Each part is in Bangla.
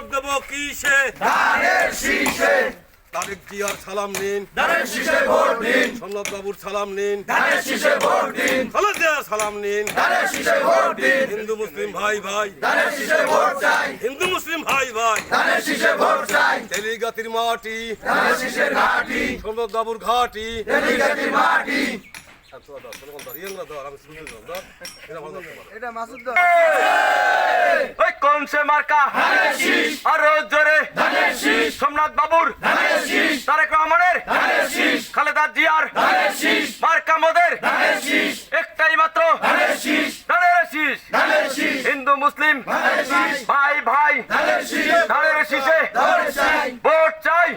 ভোট দেবো কিসে? ধানের শীষে। তারেক জিয়ার সালাম নিন। ধানের শীষে ভোট দিন। সোমনাথ বাবুর সালাম নিন। ধানের শীষে ভোট দিন। খালেদ জিয়ার সালাম নিন। ধানের শীষে ভোট দিন। হিন্দু মুসলিম ভাই ভাই। ধানের শীষে ভোট চাই। হিন্দু মুসলিম ভাই ভাই। ধানের শীষে ভোট চাই। তেলিগাতির মাটি। ধানের শীষের ঘাটি। সোমনাথ বাবুর ঘাটি। রেলিগাতি মাটি। এটা ওই কোন সে মার্কা আরও জোরে সোমনাথ বাবুর তারেক রহমানের খালেদা জিয়ার মার্কা মোদের একটাই মাত্র হিন্দু মুসলিম ভাই ভাই ধানের শীষে ভোট চাই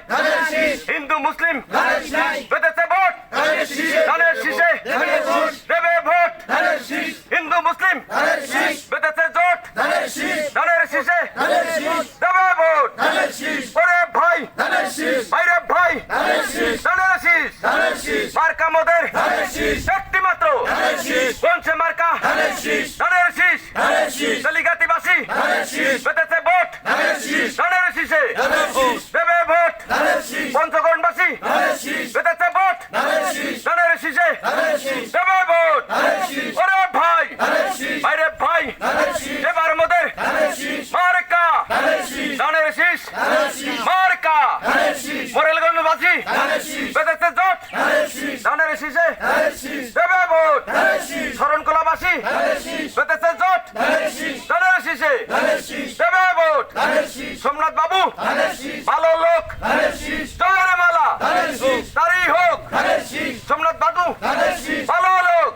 হিন্দু মুসলিম ধানের চাই বেঁধেছে ভোট ধানের শীষে ধানের শীষে ধানের ভোট দেবে ভোট ধানের শীষ হিন্দু মুসলিম ধানের শীষ বেঁধেছে জোট ধানের শীষ ধানের শীষে দেবে ভোট। ওরে ভাই। ভাইরে ভাই। মার্কা মোদের। একটি মাত্র কোনছে মার্কা ধানের শীষ কালিগাতিবাসী বেঁধেছে ভোট। ধানের শীষ দেবে ভোট। পঞ্চগণবাসী বেঁধেছে ভোট। ধানের শীষ ধানের শীষে ধানের শীষ দেবে ভোট ধানের শীষ ওরে ভাই ধানের শীষ ভাইরে ভাই ধানের শীষ এবার মোদের ধানের শীষ মার্কা ধানের শীষ মার্কা ধানের শীষ মোরেলগঞ্জবাসী ধানের জোট ধানের শীষ দেবে ভোট শীষ শরণকলাবাসী ধানের জোট ধানের শীষ দেবে ভোট সোমনাথ বাবু ভালো লোক জয়ের মালা তারই হোক সোমনাথ বাবু ভালো লোক